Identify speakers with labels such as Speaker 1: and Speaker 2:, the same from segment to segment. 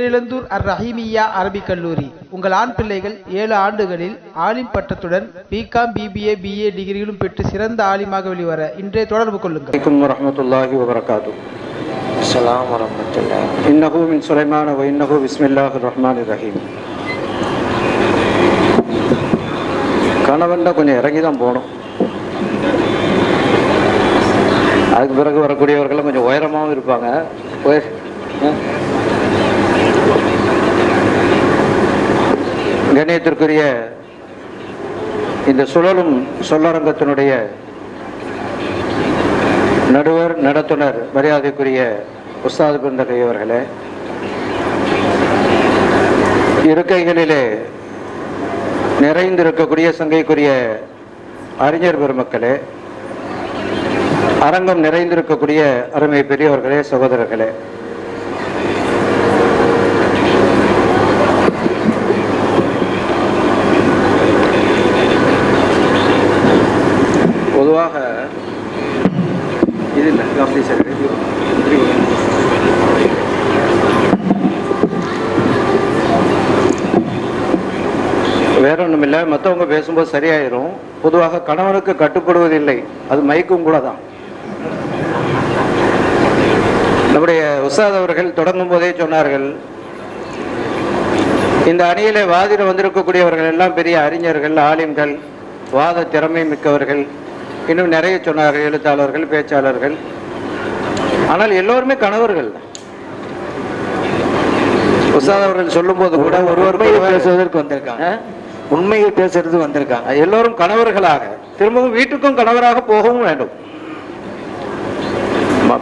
Speaker 1: பேரிழந்தூர் அர் ரஹீமியா அரபிக் கல்லூரி. உங்கள் ஆண் பிள்ளைகள் ஏழு ஆண்டுகளில் ஆலிம் பட்டத்துடன் பிகாம் பிபிஏ பிஏ டிகிரிகளும் பெற்று சிறந்த ஆலிமாக வெளிவர இன்றைய தொடர்பு கொள்ளுங்கள்.
Speaker 2: வரமத்துல்லாஹி
Speaker 3: வபரகாத்து. அஸ்லாம் வரமத்துல்லாஹி
Speaker 2: இன்னஹு மின் சுலைமான வ இன்னஹு பிஸ்மில்லாஹிர் ரஹ்மானிர் ரஹீம். கணவன்டா கொஞ்சம் இறங்கி தான் போகணும். அதுக்கு பிறகு வரக்கூடியவர்கள்லாம் கொஞ்சம் உயரமாகவும் இருப்பாங்க. கண்ணியத்திற்குரிய இந்த சுழலும் சொல்லரங்கத்தினுடைய நடுவர் நடத்துனர் மரியாதைக்குரிய உஸ்தாது பிருந்தகை அவர்களே இருக்கைகளிலே நிறைந்திருக்கக்கூடிய சங்கைக்குரிய அறிஞர் பெருமக்களே அரங்கம் நிறைந்திருக்கக்கூடிய அருமை பெரியவர்களே சகோதரர்களே பொதுவாக இது இல்லை அப்படி சரி வேற ஒன்றும் இல்லை மற்றவங்க பேசும்போது சரியாயிரும். பொதுவாக கணவனுக்கு கட்டுப்படுவதில்லை. அது மைக்கும் கூட தான். நம்முடைய உஸ்தாத் அவர்கள் தொடங்கும் போதே சொன்னார்கள் இந்த அணியிலே வாதிட வந்திருக்கக்கூடியவர்கள் எல்லாம் பெரிய அறிஞர்கள் ஆலிம்கள் வாத திறமை மிக்கவர்கள். இன்னும் நிறைய சொன்னார்கள் எழுத்தாளர்கள் பேச்சாளர்கள். ஆனால் எல்லோருமே கணவர்கள். உஸ்தாத் அவர்கள் சொல்லும்போது கூட ஒருவர்
Speaker 3: பேசுவதற்கு வந்திருக்காங்க. உண்மையை பேசுறது வந்திருக்காங்க.
Speaker 2: எல்லோரும் கணவர்களாக. திரும்பவும் வீட்டுக்கும் கணவராக போகவும் வேண்டும்.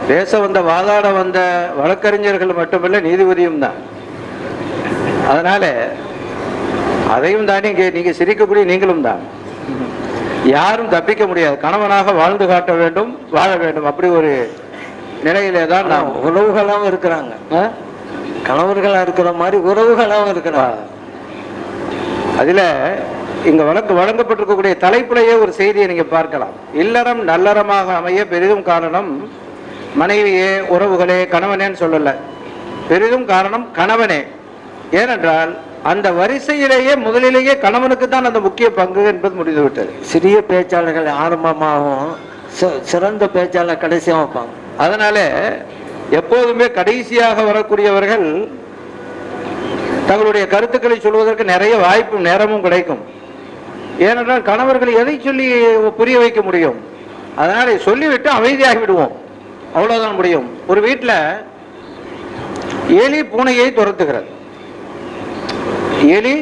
Speaker 2: பேச வந்த வாதாட வந்த வழக்கறிஞர்கள் மட்டுமல்ல நீதிபதியும் தான். அதனால அதையும் தாண்டி இங்கே நீங்க சிரிக்கக்கூடிய நீங்களும் தான். யாரும் தப்பிக்க முடியாது. கணவனாக வாழ்ந்து காட்ட வேண்டும் வாழ வேண்டும். அப்படி ஒரு நிலையிலே தான் நாம்.
Speaker 3: உறவுகளாவும் இருக்கிறாங்க.
Speaker 2: ஆ?
Speaker 3: கணவர்களா இருக்கிற மாதிரி உறவுகளாவும் இருக்கிறாங்க.
Speaker 2: அதுல இங்க வழக்கு வழங்கப்பட்டிருக்கக்கூடிய தலைப்புலையே ஒரு செய்தியை நீங்க பார்க்கலாம். இல்லறம் நல்லறமாக அமைய பெரிதும் காரணம் மனைவியே உறவுகளே கணவனேன்னு சொல்லல. பெரிதும் காரணம் கணவனே. ஏனென்றால் அந்த வரிசையிலேயே முதலிலேயே கணவனுக்கு தான் அந்த முக்கிய பங்கு என்பது முடிந்துவிட்டது.
Speaker 3: சிறிய பேச்சாளர்கள் ஆரம்பமாகவும் சிறந்த பேச்சாளர் கடைசியாக வைப்பாங்க
Speaker 2: அதனால எப்போதுமே கடைசியாக வரக்கூடியவர்கள் தங்களுடைய கருத்துக்களை சொல்வதற்கு நிறைய வாய்ப்பும் நேரமும் கிடைக்கும். ஏனென்றால் கணவர்கள் எதை சொல்லி புரிய வைக்க முடியும்? அதனால சொல்லிவிட்டு அமைதியாகி விடுவோம். அவ்வளோதான் முடியும். ஒரு வீட்டில் எலி பூனையை துரத்துகிறது. எலி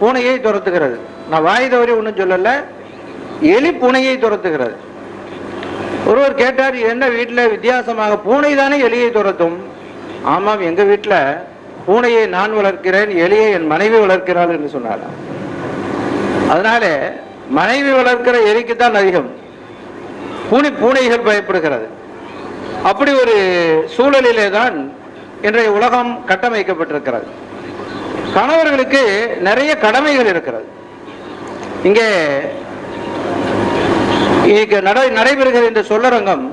Speaker 2: பூனையை துரத்துகிறது. நான் வாய் தவறி ஒன்றும் சொல்லலை. எலி பூனையை துரத்துகிறது. ஒருவர் கேட்டார் என்ன வீட்டில் வித்தியாசமாக பூனை தானே எலியை துரத்தும்? ஆமாம் எங்கள் வீட்டில் பூனையை நான் வளர்க்கிறேன் எலியை என் மனைவி வளர்க்கிறாள் என்று சொன்னாராம். அதனால மனைவி வளர்க்கிற எலிக்கு தான் அதிகம். பூனை பூனைகள் பயப்படுகிறது. அப்படி ஒரு சூழலிலே தான் இன்றைய உலகம் கட்டமைக்கப்பட்டிருக்கிறது. கணவர்களுக்கு நிறைய கடமைகள் இருக்கிறது. இங்கே இங்கே நடை நடைபெறுகிற இந்த சொல்லரங்கம்.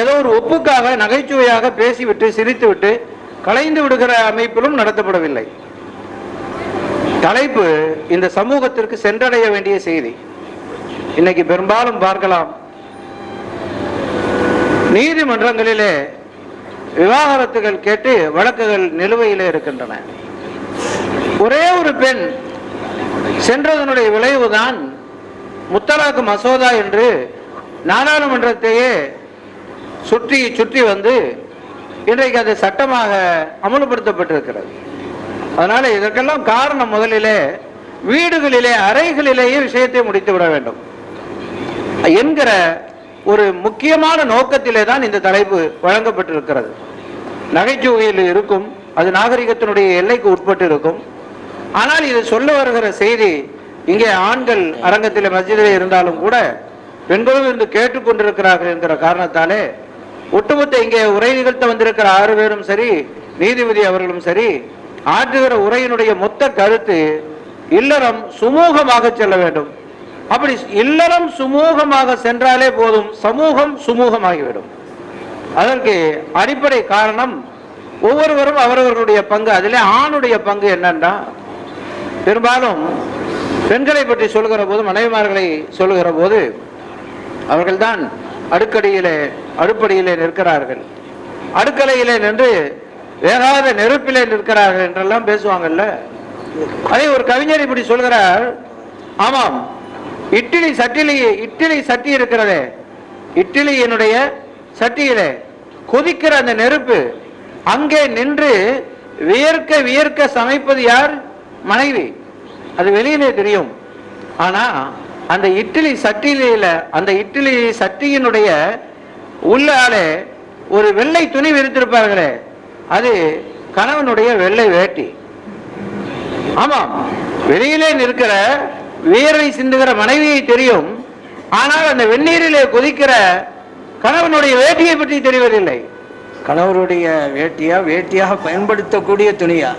Speaker 2: ஏதோ ஒரு ஒப்புக்காக நகைச்சுவையாக பேசிவிட்டு சிரித்துவிட்டு கலைந்து விடுகிற அமைப்பிலும் நடத்தப்படவில்லை. தலைப்பு இந்த சமூகத்திற்கு சென்றடைய வேண்டிய செய்தி. இன்னைக்கு பெரும்பாலும் பார்க்கலாம். நீதிமன்றங்களிலே விவாகரத்துகள் கேட்டு வழக்குகள் நிலுவையிலே இருக்கின்றன. ஒரே ஒரு பெண் சென்றதனுடைய விளைவுதான் முத்தலாக்கு மசோதா என்று நாடாளுமன்றத்தையே சுற்றி சுற்றி வந்து இன்றைக்கு அது சட்டமாக அமல்படுத்தப்பட்டிருக்கிறது. அதனால இதற்கெல்லாம் காரணம் முதலிலே வீடுகளிலே அறைகளிலேயே விஷயத்தை முடித்து விட வேண்டும். என்கிற ஒரு முக்கியமான நோக்கத்திலே தான் இந்த தலைப்பு வழங்கப்பட்டிருக்கிறது. நகைச்சுவையில் இருக்கும் அது நாகரிகத்தினுடைய எல்லைக்கு உட்பட்டு இருக்கும். ஆனால் இது சொல்ல வருகிற செய்தி இங்கே ஆண்கள் அரங்கத்தில் மஸ்ஜிதிலே இருந்தாலும் கூட பெண்களும் இருந்து கேட்டுக்கொண்டிருக்கிறார்கள் என்கிற காரணத்தாலே ஒட்டுமொத்த இங்கே உரை நிகழ்த்த வந்திருக்கிற ஆறு பேரும் சரி நீதிபதி அவர்களும் சரி ஆற்றுகிற உரையினுடைய மொத்த கருத்து இல்லறம் சுமூகமாக செல்ல வேண்டும். அப்படி இல்லறம் சுமூகமாக சென்றாலே போதும் சமூகம் சுமூகமாகிவிடும் அதற்கு அடிப்படை காரணம் ஒவ்வொருவரும் அவரவர்களுடைய பங்கு அதிலே ஆணுடைய பங்கு என்னன்னா பெரும்பாலும் பெண்களை பற்றி சொல்லுகிற போது மனைவிமார்களை சொல்லுகிற போது அவர்கள்தான் அடுக்கடியிலே அடுப்படியிலே நிற்கிறார்கள். அடுக்கலையிலே நின்று வேகாத நெருப்பிலே நிற்கிறார்கள் என்றெல்லாம் பேசுவாங்கல்ல? அதே ஒரு கவிஞர் இப்படி சொல்கிறார் ஆமாம் இட்லி சட்டிலி இட்லி சட்டி இருக்கிறதே இட்லியினுடைய சட்டியிலே. கொதிக்கிற அந்த நெருப்பு அங்கே நின்று வியர்க்க வியர்க்க சமைப்பது யார்? மனைவி. அது வெளியிலே தெரியும். ஆனா அந்த இட்லி சட்டியில அந்த இட்லி சட்டியினுடைய உள்ளாலே ஒரு வெள்ளை துணி விரித்திருப்பார்களே அது கணவனுடைய வெள்ளை வேட்டி. ஆமாம் வெளியிலே நிற்கிற வீரை சிந்துகிற மனைவியை தெரியும் ஆனால் அந்த வெந்நீரிலே கொதிக்கிற கணவனுடைய வேட்டியை பற்றி தெரிவதில்லை.
Speaker 3: கணவருடைய வேட்டியா வேட்டியாக பயன்படுத்தக்கூடிய துணியா?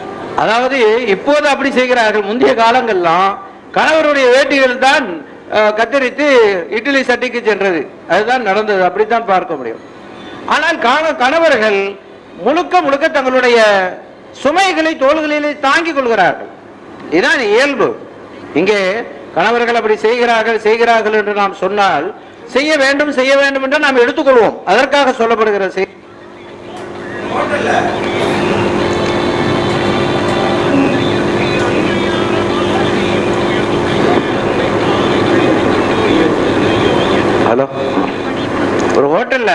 Speaker 2: அதாவது இப்போது அப்படி செய்கிறார்கள். முந்தைய காலங்கள்லாம் கணவருடைய வேட்டிகள் தான் கத்தரித்து இட்லி சட்டிக்கு சென்றது. அதுதான் நடந்தது. அப்படித்தான் பார்க்க முடியும். ஆனால் காண- கணவர்கள் முழுக்க முழுக்க தங்களுடைய சுமைகளை தோள்களிலே தாங்கிக் கொள்கிறார்கள். இதுதான் இயல்பு. இங்கே கணவர்கள் அப்படி செய்கிறார்கள் செய்கிறார்கள் என்று நாம் சொன்னால் செய்ய வேண்டும் செய்ய வேண்டும் என்று நாம் எடுத்துக்கொள்வோம். அதற்காக சொல்லப்படுகிற செய்தி. ஹலோ. ஒரு ஹோட்டல்ல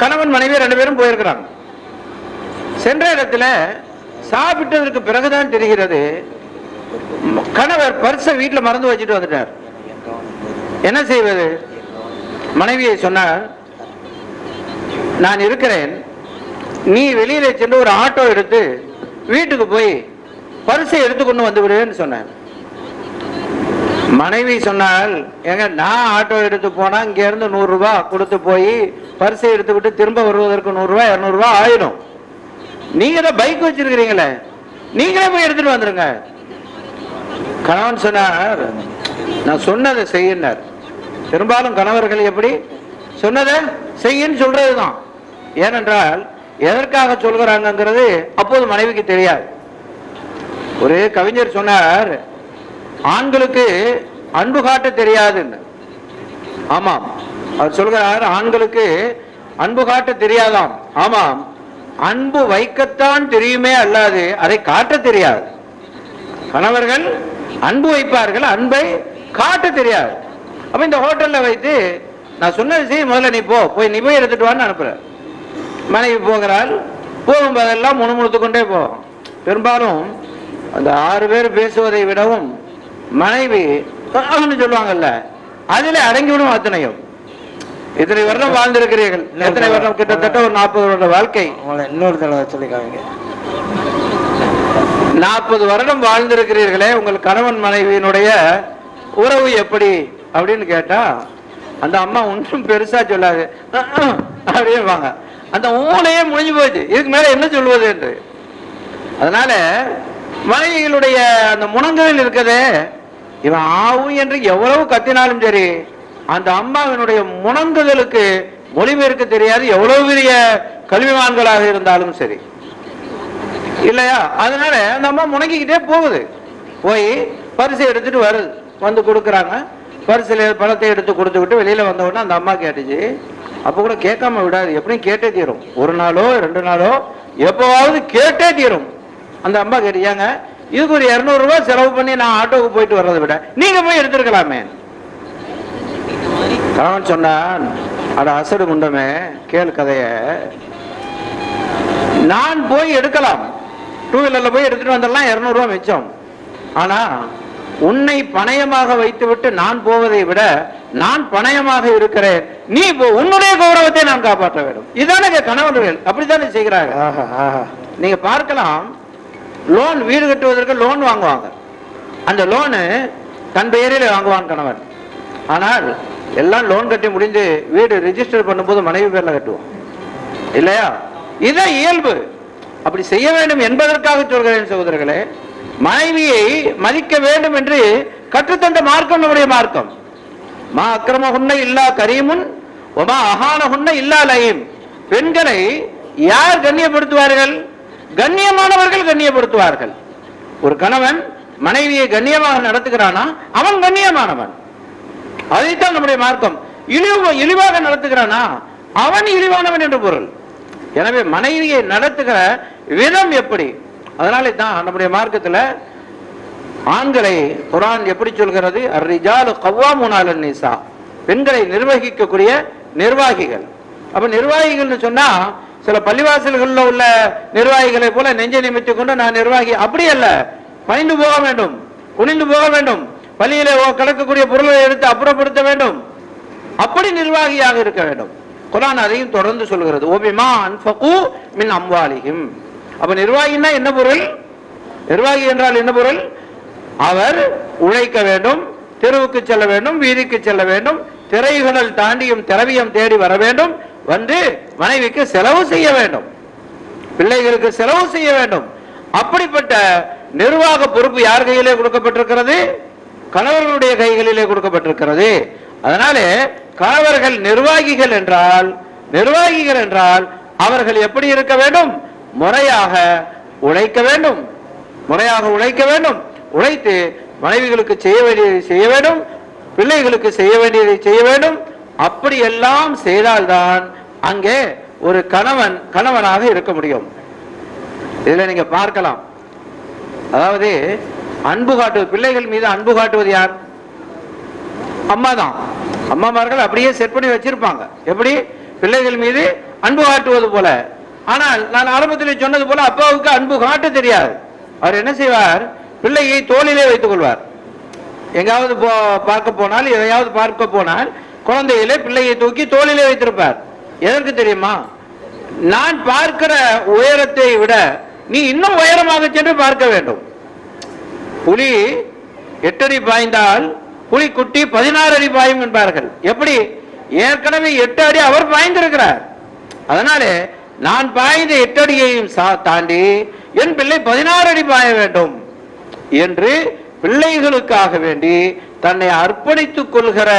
Speaker 2: கணவன் மனைவி ரெண்டு பேரும் போயிருக்கிறாங்க. சென்ற இடத்துல சாப்பிட்டதற்கு பிறகுதான் தெரிகிறது கணவர் பர்ஸை வீட்டில் மறந்து வச்சுட்டு வந்துட்டார். என்ன செய்வது? மனைவியை சொன்னார் நான் இருக்கிறேன். நீ வெளியில சென்று ஒரு ஆட்டோ எடுத்து வீட்டுக்கு போய் பரிசை எடுத்துக்கொண்டு வந்து விடுவேன்னு சொன்னேன் மனைவி சொன்னால் ஏங்க நான் ஆட்டோ எடுத்து போனா இங்க இருந்து நூறு ரூபாய் கொடுத்து போய் பரிசை எடுத்து விட்டு திரும்ப வருவதற்கு நூறு ரூபாய் இருநூறு ரூபாய் ஆயிடும். நீங்க தான் பைக் வச்சிருக்கிறீங்களே நீங்களே போய் எடுத்துட்டு வந்துருங்க. கணவன் சொன்னார் நான் சொன்னதை செய்யினார் பெரும்பாலும் கணவர்கள் எப்படி? சொன்னதை செய்யின்னு சொல்றதுதான். ஏனென்றால் எதற்காக சொல்கிறாங்கிறது அப்போது மனைவிக்கு தெரியாது. ஒரு கவிஞர் சொன்னார் ஆண்களுக்கு அன்பு காட்ட தெரியாதுன்னு ஆமாம். அவர் சொல்கிறார் ஆண்களுக்கு அன்பு காட்ட தெரியாதாம். ஆமாம். அன்பு வைக்கத்தான் தெரியுமே அல்லாது அதை காட்ட தெரியாது. கணவர்கள் அன்பு வைப்பார்கள் அன்பை காட்ட தெரியாது. அப்ப இந்த ஹோட்டல்ல வைத்து நான் சொன்னது செய்ய முதல்ல நீ போ போய் நீ போய் எடுத்துட்டு வான்னு அனுப்புற மனைவி போகிறாள் போகும்போதெல்லாம் முணுமுணுத்து கொண்டே போகும் பெரும்பாலும் அந்த ஆறு பேர் பேசுவதை விடவும் மனைவி "ஆஹ்னு சொல்லுவாங்கல்ல அதிலே அடங்கிவிடும் அத்தனையும். இத்தனை வருடம் வாழ்ந்திருக்கிறீர்கள். எத்தனை வருடம்? கிட்டத்தட்ட ஒரு நாற்பது வருட வாழ்க்கை.
Speaker 3: உங்களை இன்னொரு தடவை சொல்லிக்காங்க
Speaker 2: நாற்பது வருடம் வாழ்ந்திருக்கிறீர்களே உங்கள் கணவன் மனைவியினுடைய உறவு எப்படி? அப்படின்னு கேட்டா அந்த அம்மா ஒன்றும் பெருசா சொல்லாது. "அஹ், அஹ்" அப்படின்பாங்க அந்த ஊனையே முடிஞ்சு போச்சு இதுக்கு மேல என்ன சொல்வது என்று? அதனால மலைகளுடைய அந்த முனங்குதல் இருக்கதே இவன் ஆவும் என்று எவ்வளவு கத்தினாலும் சரி அந்த அம்மாவினுடைய முணங்குதலுக்கு மொழிபெயர்க்க தெரியாது எவ்வளவு பெரிய கல்விமான்களாக இருந்தாலும் சரி. இல்லையா? அதனால அந்த அம்மா முணங்கிக்கிட்டே போகுது. போய் பரிசை எடுத்துட்டு வருது வந்து கொடுக்குறாங்க. பரிசுல பணத்தை எடுத்து கொடுத்துக்கிட்டு வெளியில வந்த உடனே அந்த அம்மா கேட்டுச்சு அப்ப கூட கேட்காம விடாது எப்படியும் கேட்டே தீரும். ஒரு நாளோ ரெண்டு நாளோ எப்பவாவது கேட்டே தீரும். அந்த அம்மா கேட்டியாங்க இதுக்கு ஒரு இருநூறு ரூபாய் செலவு பண்ணி நான் ஆட்டோவுக்கு போயிட்டு வர்றதை விட நீங்க போய் எடுத்துருக்கலாமே. கணவன் சொன்னான் அட அசடு முண்டமே கேள் கதைய. நான் போய் எடுக்கலாம். டூ வீலர்ல போய் எடுத்துட்டு வந்துடலாம் இருநூறுவா மிச்சம். ஆனா உன்னை பணயமாக வைத்துவிட்டு நான் போவதை விட நான் பணயமாக இருக்கிறேன். நீ உன்னுடைய கௌரவத்தை நான் காப்பாற்ற வேண்டும். இதானே கணவர்கள் அப்படித்தானே
Speaker 3: ஆஹா.
Speaker 2: நீங்க பார்க்கலாம் லோன் வீடு கட்டுவதற்கு லோன் வாங்குவாங்க. அந்த லோனு தன் பெயரில் வாங்குவான் கணவன். ஆனால் எல்லாம் லோன் கட்டி முடிந்து வீடு ரிஜிஸ்டர் பண்ணும்போது மனைவி பேரில் கட்டுவோம். இல்லையா? இதான் இயல்பு. அப்படி செய்ய வேண்டும் என்பதற்காக சொல்கிறேன் சகோதரர்களே மனைவியை மதிக்க வேண்டும் என்று கற்றுத்தந்த மார்க்கம் நம்முடைய மார்க்கம். மா அக்கிரம இல்லா கரீமுன் ஒமா அகான இல்லா லயீம். பெண்களை யார் கண்ணியப்படுத்துவார்கள்? கண்ணியமானவர்கள் கண்ணியப்படுத்துவார்கள். ஒரு கணவன் மனைவியை கண்ணியமாக நடத்துகிறானா? அவன் கண்ணியமானவன். அதைத்தான் நம்முடைய மார்க்கம். இழிவு இழிவாக நடத்துகிறானா? அவன் இழிவானவன் என்று பொருள். எனவே மனைவியை நடத்துகிற விதம் எப்படி? அதனாலே தான் நம்முடைய மார்க்கத்துல ஆண்களை குரான் எப்படி சொல்கிறது? அர்ரிஜாலு கவ்வாமுனால நிசா பெண்களை நிர்வகிக்கக்கூடிய நிர்வாகிகள். அப்ப நிர்வாகிகள்னு சொன்னா சில பள்ளிவாசல்களில் உள்ள நிர்வாகிகளை போல நெஞ்சை நிமித்து கொண்டு நான் நிர்வாகி. அப்படி அல்ல. பணிந்து போக வேண்டும். குனிந்து போக வேண்டும். பள்ளியிலே ஓ- கிடக்கக்கூடிய பொருளை எடுத்து அப்புறப்படுத்த வேண்டும். அப்படி நிர்வாகியாக இருக்க வேண்டும். குரான் அதையும் தொடர்ந்து சொல்கிறது. ஓபிமா அன்ஃபகு மின் அம்வாலிஹிம். அப்ப நிர்வாகின்னா என்ன பொருள்? நிர்வாகி என்றால் என்ன பொருள்? அவர் உழைக்க வேண்டும் தெருவுக்கு செல்ல வேண்டும் வீதிக்கு செல்ல வேண்டும் திரைகளில் தாண்டியும் திரவியம் தேடி வர வேண்டும் வந்து மனைவிக்கு செலவு செய்ய வேண்டும். பிள்ளைகளுக்கு செலவு செய்ய வேண்டும். அப்படிப்பட்ட நிர்வாக பொறுப்பு யார் கையிலே கொடுக்கப்பட்டிருக்கிறது? கணவர்களுடைய கைகளிலே கொடுக்கப்பட்டிருக்கிறது. அதனாலே கணவர்கள் நிர்வாகிகள் என்றால் நிர்வாகிகள் என்றால் அவர்கள் எப்படி இருக்க வேண்டும்? முறையாக உழைக்க வேண்டும். முறையாக உழைக்க வேண்டும். உழைத்து மனைவிகளுக்கு செய்ய வேண்டியதை செய்ய வேண்டும். பிள்ளைகளுக்கு செய்ய வேண்டியதை செய்ய வேண்டும். அப்படி எல்லாம் செய்தால்தான் அங்கே ஒரு கணவன் கணவனாக இருக்க முடியும். இதுல நீங்க பார்க்கலாம். அதாவது அன்பு காட்டுவது பிள்ளைகள் மீது அன்பு காட்டுவது யார்? அம்மா தான் அம்மாமார்கள் அப்படியே செட் பண்ணி வச்சிருப்பாங்க. எப்படி? பிள்ளைகள் மீது அன்பு காட்டுவது போல. ஆனால் நான் ஆரம்பத்தில் சொன்னது போல அப்பாவுக்கு அன்பு காட்ட தெரியாது. அவர் என்ன செய்வார்? பிள்ளையை தோளிலே வைத்துக் கொள்வார். எங்காவது போ பார்க்க போனால் எதையாவது பார்க்க போனால் குழந்தையிலே பிள்ளையை தூக்கி தோளிலே வைத்திருப்பார். எதற்கு தெரியுமா? நான் பார்க்கிற உயரத்தை விட நீ இன்னும் உயரமாக சென்று பார்க்க வேண்டும். புலி எட்டடி பாய்ந்தால் புலி குட்டி பதினாறு அடி பாயும் என்பார்கள். எப்படி? ஏற்கனவே எட்டு அடி அவர் பாய்ந்திருக்கிறார். அதனாலே நான் பாய்ந்த எட்டு அடியையும் சா- தாண்டி என் பிள்ளை பதினாறு அடி பாய வேண்டும் என்று பிள்ளைகளுக்காக வேண்டி தன்னை அர்ப்பணித்துக் கொள்கிற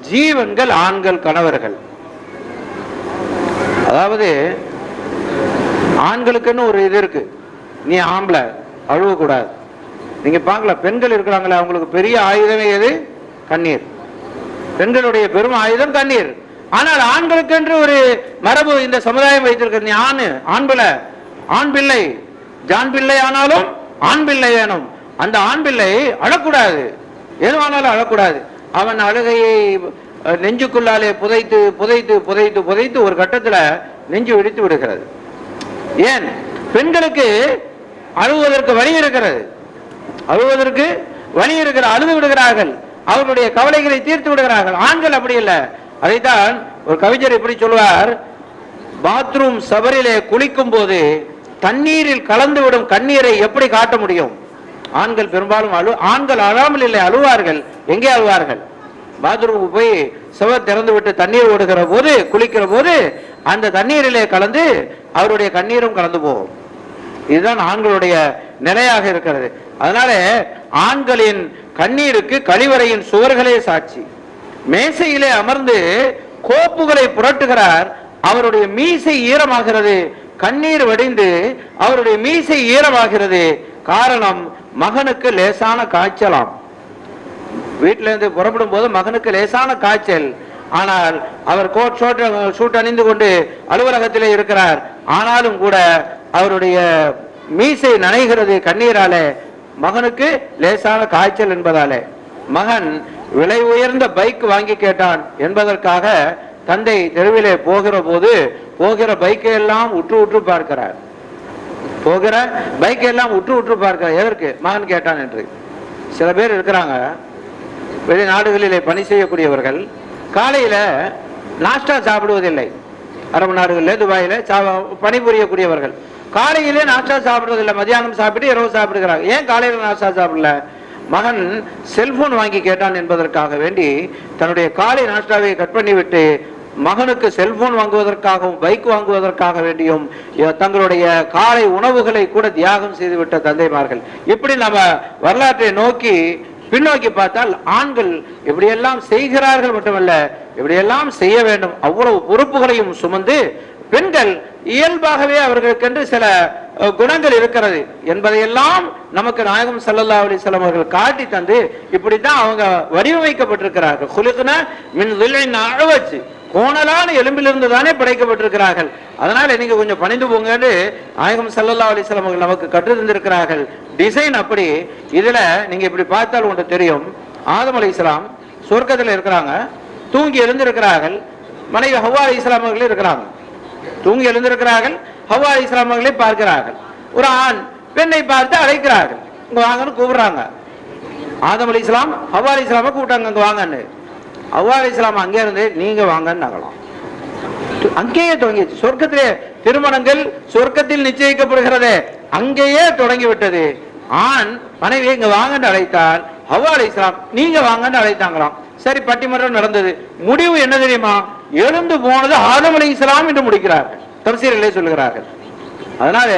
Speaker 2: ஜீவன்கள் ஆண்கள் கணவர்கள். அதாவது ஆண்களுக்குன்னு ஒரு இது இருக்கு. நீ ஆம்பளை அழுவக்கூடாது. நீங்க பார்க்கல பெண்கள் இருக்கிறாங்களே அவங்களுக்கு பெரிய ஆயுதமே எது? கண்ணீர். பெண்களுடைய பெரும் ஆயுதம் கண்ணீர். ஆனால் ஆண்களுக்கு என்று ஒரு மரபு இந்த சமுதாயம் வைத்திருக்கிறது. நீ ஆண் ஆண் பிள்ளை ஆண் பிள்ளை. ஜான் பிள்ளை ஆனாலும் ஆண் பிள்ளை வேணும். அந்த ஆண் பிள்ளை அழக்கூடாது. எதுவானாலும் அழக்கூடாது. அவன் அழுகையை நெஞ்சுக்குள்ளாலே புதைத்து புதைத்து புதைத்து புதைத்து ஒரு கட்டத்துல நெஞ்சு வெடித்து விடுகிறது. ஏன்? பெண்களுக்கு அழுவதற்கு வழி இருக்கிறது. அழுவதற்கு வழி இருக்கிற அழுது விடுகிறார்கள். அவர்களுடைய கவலைகளை தீர்த்து விடுகிறார்கள். ஆண்கள் அப்படி இல்லை. அதைத்தான் ஒரு கவிஞர் இப்படி சொல்வார் பாத்ரூம் சபரிலே குளிக்கும் போது தண்ணீரில் கலந்து விடும் கண்ணீரை எப்படி காட்ட முடியும்? ஆண்கள் பெரும்பாலும் அழு ஆண்கள் அழாமல் இல்லை அழுவார்கள். எங்கே அழுவார்கள்? பாத்ரூமுக்கு போய் சுவர் திறந்து விட்டு தண்ணீர் ஓடுகிற போது குளிக்கிற போது அந்த தண்ணீரிலே கலந்து அவருடைய கண்ணீரும் கலந்து போகும். இதுதான் ஆண்களுடைய நிலையாக இருக்கிறது. அதனால ஆண்களின் கண்ணீருக்கு கழிவறையின் சுவர்களே சாட்சி. மேசையிலே அமர்ந்து கோப்புகளை புரட்டுகிறார். அவருடைய மீசை ஈரமாகிறது. கண்ணீர் வடிந்து அவருடைய மீசை ஈரமாகிறது. காரணம் மகனுக்கு லேசான காய்ச்சலாம். வீட்டிலிருந்து புறப்படும் போது மகனுக்கு லேசான காய்ச்சல். ஆனால் அவர் கோட் ஷோட் ஷூட் அணிந்து கொண்டு அலுவலகத்திலே இருக்கிறார். ஆனாலும் கூட அவருடைய மீசை நனைகிறது கண்ணீராலே மகனுக்கு லேசான காய்ச்சல் என்பதாலே. மகன் விலை உயர்ந்த பைக் வாங்கி கேட்டான் என்பதற்காக தந்தை தெருவிலே போகிற போது போகிற பைக்கை எல்லாம் உற்று உற்று பார்க்கிறார். போகிற பைக் எல்லாம் உற்று உற்று பார்க்க எதற்கு? மகன் கேட்டான் என்று. சில பேர் இருக்கிறாங்க. வெளிநாடுகளிலே பணி செய்யக்கூடியவர்கள். காலையில் நாஸ்டா சாப்பிடுவதில்லை. அரபு நாடுகளில் துபாயில் சா- பணிபுரியக்கூடியவர்கள். காலையிலே நாஸ்டா சாப்பிடுவதில்லை. மதியானம் சாப்பிட்டு இரவு சாப்பிடுகிறாங்க. ஏன் காலையில் நாஸ்டா சாப்பிடல? மகன் செல்போன் வாங்கி கேட்டான் என்பதற்காக வேண்டி தன்னுடைய காலை நாஸ்டாவை கட் பண்ணிவிட்டு மகனுக்கு செல்போன் வாங்குவதற்காகவும் பைக் வாங்குவதற்காக வேண்டியும் தங்களுடைய காலை உணவுகளை கூட தியாகம் செய்துவிட்ட தந்தைமார்கள். இப்படி நம்ம வரலாற்றை நோக்கி பின்னோக்கி பார்த்தால் ஆண்கள் இப்படியெல்லாம் செய்கிறார்கள் மட்டுமல்ல இப்படியெல்லாம் செய்ய வேண்டும். அவ்வளவு பொறுப்புகளையும் சுமந்து பெண்கள் இயல்பாகவே அவர்களுக்கென்று சில குணங்கள் இருக்கிறது. என்பதையெல்லாம் நமக்கு நாயகம் சல்லல்லா அலி சொல்லம் அவர்கள் காட்டி தந்து இப்படித்தான் அவங்க வடிவமைக்கப்பட்டிருக்கிறார்கள். குலுக்குன மின் தில்லின் கோணலான எலும்பிலிருந்து தானே படைக்கப்பட்டிருக்கிறார்கள். அதனால நீங்க கொஞ்சம் பணிந்து போங்கன்னு நாயகம் சல்லல்லா அலைஹி அவர்கள் நமக்கு கற்றுத்தந்திருக்கிறார்கள். டிசைன் அப்படி. இதுல நீங்க இப்படி பார்த்தால் உங்களுக்கு தெரியும். ஆதம் இஸ்லாம் சொர்க்கத்தில் இருக்கிறாங்க. தூங்கி எழுந்திருக்கிறார்கள். மனைவி ஹவ்வா அலைஹிஸ்ஸலாம் அவர்கள் இருக்கிறாங்க. தூங்கி எழுந்திருக்கிறார்கள். ஹவ்வா அலைஹிஸ்ஸலாம் அவர்களை பார்க்கிறார்கள். ஒரு ஆண் பெண்ணை பார்த்து அழைக்கிறார்கள். இங்க வாங்கன்னு கூப்பிடுறாங்க. ஆதம் அலி இஸ்லாம் ஹவா அலி இஸ்லாம கூப்பிட்டாங்க இங்க வாங்கன்னு. அவ்வாறு இஸ்லாம் அங்கே இருந்து நீங்க வாங்கன்னு நகலாம். அங்கேயே தொடங்கிச்சு சொர்க்கத்திலே திருமணங்கள் சொர்க்கத்தில் நிச்சயிக்கப்படுகிறது அங்கேயே தொடங்கி விட்டது ஆண் மனைவி இங்க வாங்கன்னு அழைத்தால் ஹவ்வா இஸ்லாம் நீங்க வாங்கன்னு அழைத்தாங்களாம். சரி பட்டிமன்றம் நடந்தது. முடிவு என்ன தெரியுமா? எழுந்து போனது ஆதம் அலி இஸ்லாம் என்று முடிக்கிறார்கள். தப்சீரிலே சொல்லுகிறார்கள். அதனால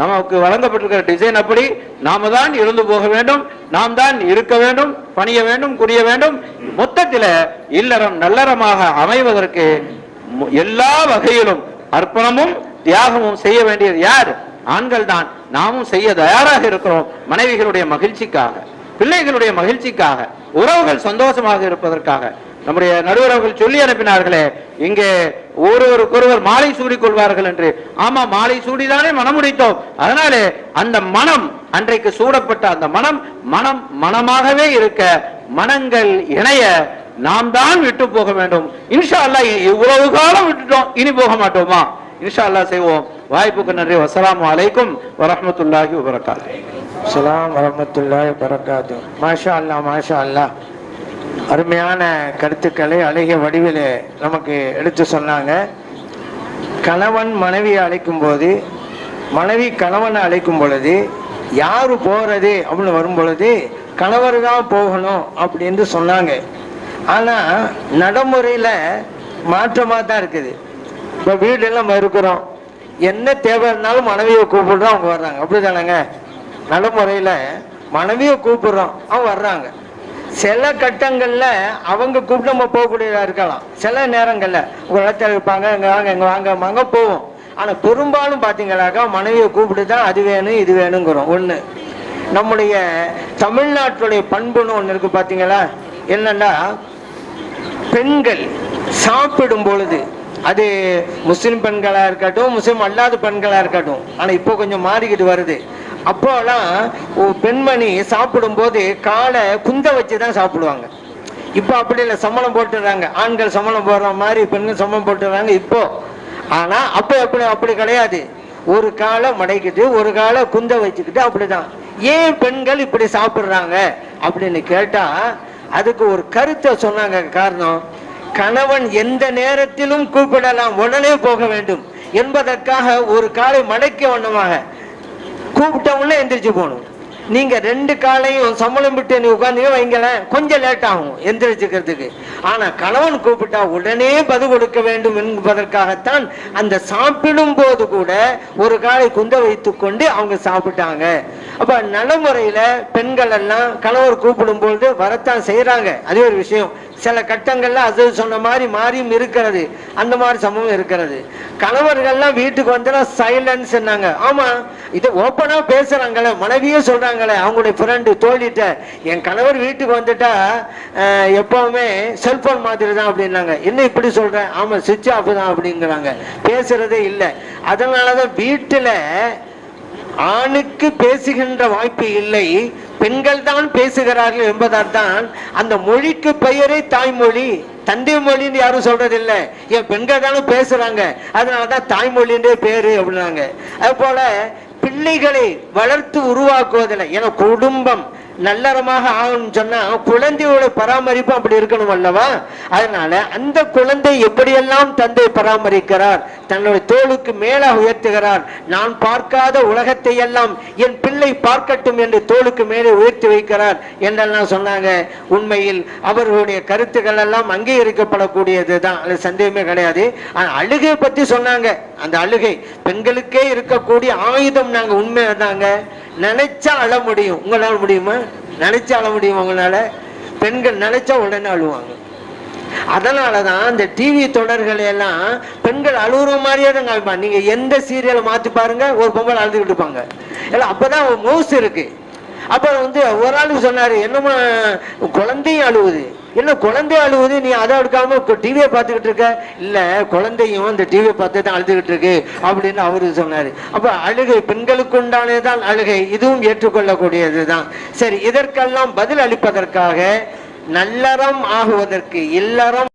Speaker 2: நமக்கு வழங்கப்பட்டிருக்கிற டிசைன் அப்படி. நாம தான் இருந்து போக வேண்டும். நாம் தான் இருக்க வேண்டும் பணிய வேண்டும் குறிய வேண்டும். மொத்தத்தில இல்லறம் நல்லறமாக அமைவதற்கு எல்லா வகையிலும் அர்ப்பணமும் தியாகமும் செய்ய வேண்டியது யார்? ஆண்கள் தான். நாமும் செய்ய தயாராக இருக்கிறோம் மனைவிகளுடைய மகிழ்ச்சிக்காக பிள்ளைகளுடைய மகிழ்ச்சிக்காக உறவுகள் சந்தோஷமாக இருப்பதற்காக. நம்முடைய நடுவரவர்கள் சொல்லி அனுப்பினார்களே இங்கே ஒருவருக்கொருவர் மாலை சூடிக் கொள்வார்கள் என்று. ஆமா மாலை சூடிதானே மனம் முடித்தோம். அதனாலே அந்த மனம் அன்றைக்கு சூடப்பட்ட அந்த மனம் மனம் மனமாகவே இருக்க மனங்கள் இணைய நாம் தான் விட்டு போக வேண்டும். இன்ஷா அல்லா இவ்வளவு காலம் விட்டுட்டோம் இனி போக மாட்டோமா? இன்ஷா அல்லாஹ் செய்வோம். வாய்ப்புக்கு நன்றி. வஸ்ஸலாமு வலைக்கும் வரமத்துல்லாஹி வபரகாத்துஹு
Speaker 3: அஸ்லாம் வரமத்துல்லாஹி வரகாத்து மாஷா அல்லாஹ் மாஷா அல்லாஹ் அருமையான கருத்துக்களை அழகிய வடிவில் நமக்கு எடுத்து சொன்னாங்க. கணவன் மனைவியை அழைக்கும் போது மனைவி கணவனை அழைக்கும் பொழுது யாரு போறது அப்படின்னு வரும் பொழுது கணவர் தான் போகணும் அப்படின்னு சொன்னாங்க. ஆனா நடைமுறையில மாற்றமா தான் இருக்குது. இப்போ வீடெல்லாம் இருக்கிறோம் என்ன தேவை இருந்தாலும் மனைவியை கூப்பிடுறோம் அவங்க வர்றாங்க. அப்படிதானேங்க? நடைமுறையில மனைவியை கூப்பிடுறோம் அவங்க வர்றாங்க. சில கட்டங்கள்ல அவங்க கூப்பிட்டு நம்ம போகக்கூடியதா இருக்கலாம். சில நேரங்கள்ல உங்க இடத்துல இருப்பாங்க இங்க வாங்க இங்க வாங்க வாங்க போவோம். ஆனா பெரும்பாலும் பாத்தீங்கன்னாக்கா மனைவியை கூப்பிட்டு தான் அது வேணும் இது வேணுங்கிறோம். ஒண்ணு. நம்முடைய தமிழ்நாட்டுடைய பண்புன்னு ஒன்று இருக்கு பார்த்தீங்களா என்னன்னா பெண்கள் சாப்பிடும் பொழுது அது முஸ்லீம் பெண்களாக இருக்கட்டும் முஸ்லீம் அல்லாத பெண்களாக இருக்கட்டும் ஆனால் இப்போ கொஞ்சம் மாறிக்கிட்டு வருது. அப்போலாம் பெண்மணி சாப்பிடும்போது காலை குந்த வச்சு தான் சாப்பிடுவாங்க. இப்போ அப்படி இல்லை சம்பளம் போட்டுடுறாங்க ஆண்கள் சம்பளம் போடுற மாதிரி பெண்கள் சம்பளம் போட்டுடுறாங்க இப்போ. ஆனால் அப்போ அப்படி அப்படி கிடையாது. ஒரு காலை மடைக்கிட்டு ஒரு காலை குந்த வச்சுக்கிட்டு அப்படிதான். ஏன் பெண்கள் இப்படி சாப்பிடுறாங்க அப்படின்னு கேட்டா அதுக்கு ஒரு கருத்தை சொன்னாங்க. காரணம் கணவன் எந்த நேரத்திலும் கூப்பிடலாம் உடனே போக வேண்டும். என்பதற்காக ஒரு காலை மடக்கிய வண்ணமாக. கூப்பிட்ட உடனே எந்திரிச்சு போகணும். நீங்க ரெண்டு காலையும் சம்பளம் விட்டு நீ உட்காந்து வைங்களேன் கொஞ்சம் லேட் ஆகும் எந்திரிச்சுக்கிறதுக்கு. ஆனா கணவன் கூப்பிட்டா உடனே பதில் கொடுக்க வேண்டும் என்பதற்காகத்தான் அந்த சாப்பிடும் போது கூட ஒரு காலை குந்த வைத்துக் கொண்டு அவங்க சாப்பிட்டாங்க. அப்ப நடைமுறையில பெண்கள் எல்லாம் கணவர் கூப்பிடும் போது வரத்தான் செய்யறாங்க அது ஒரு விஷயம். சில கட்டங்கள்ல அது சொன்ன மாதிரி மாறியும் இருக்கிறது. அந்த மாதிரி சம்பவம் இருக்கிறது. கணவர்கள்லாம் வீட்டுக்கு வந்தா சைலன்ஸ் ஆமா இது ஓப்பனா பேசுறாங்களே மனைவியே சொல்றாங்களே அவங்களுடைய ஃப்ரெண்டு தோழிட்ட. என் கணவர் வீட்டுக்கு வந்துட்டா எப்பவுமே செல்போன் மாதிரி தான் அப்படின்னாங்க. என்ன இப்படி சொல்றேன் ஆமா சுவிட்ச் ஆஃப் தான் அப்படிங்கிறாங்க. பேசுறதே இல்லை. அதனாலதான் வீட்டுல ஆணுக்கு பேசுகின்ற வாய்ப்பு இல்லை பெண்கள் தான் பேசுகிறார்கள் என்பதால் தான் அந்த மொழிக்கு பெயரே தாய்மொழி தந்தை மொழின்னு யாரும் சொல்றதில்லை. என் ஏன் பெண்கள் தானே பேசுறாங்க. அதனாலதான் தாய்மொழின்றே பேரு அப்படின்னாங்க. அது போல பிள்ளைகளை வளர்த்து உருவாக்குவதில்லை. என குடும்பம் நல்லறமாக ஆகணும்னு சொன்னா குழந்தையோட பராமரிப்பு அப்படி இருக்கணும் அல்லவா? அதனால அந்த குழந்தை எப்படியெல்லாம் தந்தை பராமரிக்கிறார் தன்னுடைய தோளுக்கு மேலாக உயர்த்துகிறார் நான் பார்க்காத உலகத்தை எல்லாம் என் பிள்ளை பார்க்கட்டும் என்று தோளுக்கு மேலே உயர்த்தி வைக்கிறார் என்றெல்லாம் சொன்னாங்க. உண்மையில் அவர்களுடைய கருத்துக்கள் எல்லாம் அங்கீகரிக்கப்படக்கூடியது தான். அது சந்தேகமே கிடையாது. அழுகை பத்தி சொன்னாங்க. அந்த அழுகை பெண்களுக்கே இருக்கக்கூடிய ஆயுதம் நாங்க உண்மை தாங்க நினைச்சா அழ முடியும். உங்களால முடியுமா? நினைச்சா அழ முடியுமா உங்களால? பெண்கள் நினைச்சா உடனே அழுவாங்க. அதனாலதான் இந்த டிவி தொடர்கள் எல்லாம் பெண்கள் அழுகுற மாதிரியே தான் காமிப்பாங்க. நீங்க எந்த சீரியலை மாத்தி பாருங்க ஒரு பொம்பளை அழுதுகிட்டு இருப்பாங்க. எல்லாம் அப்பதான் ஒரு மவுஸ் இருக்கு. அப்புறம் வந்து ஒரு ஆளுக்கு சொன்னாரு என்னமா குழந்தையும் அழுவுது. என்ன குழந்தை அழுவுது? நீ அதை எடுக்காம டிவியை பார்த்துக்கிட்டு இருக்க? இல்ல குழந்தையும் இந்த டிவியை பார்த்து தான் அழுதுகிட்டு இருக்கு அப்படின்னு அவரு சொன்னாரு. அப்போ அழுகை பெண்களுக்கு உண்டானதுதான் அழுகை இதுவும் ஏற்றுக்கொள்ளக்கூடியதுதான் சரி இதற்கெல்லாம் பதில் அளிப்பதற்காக நல்லறம் ஆகுவதற்கு இல்லறம்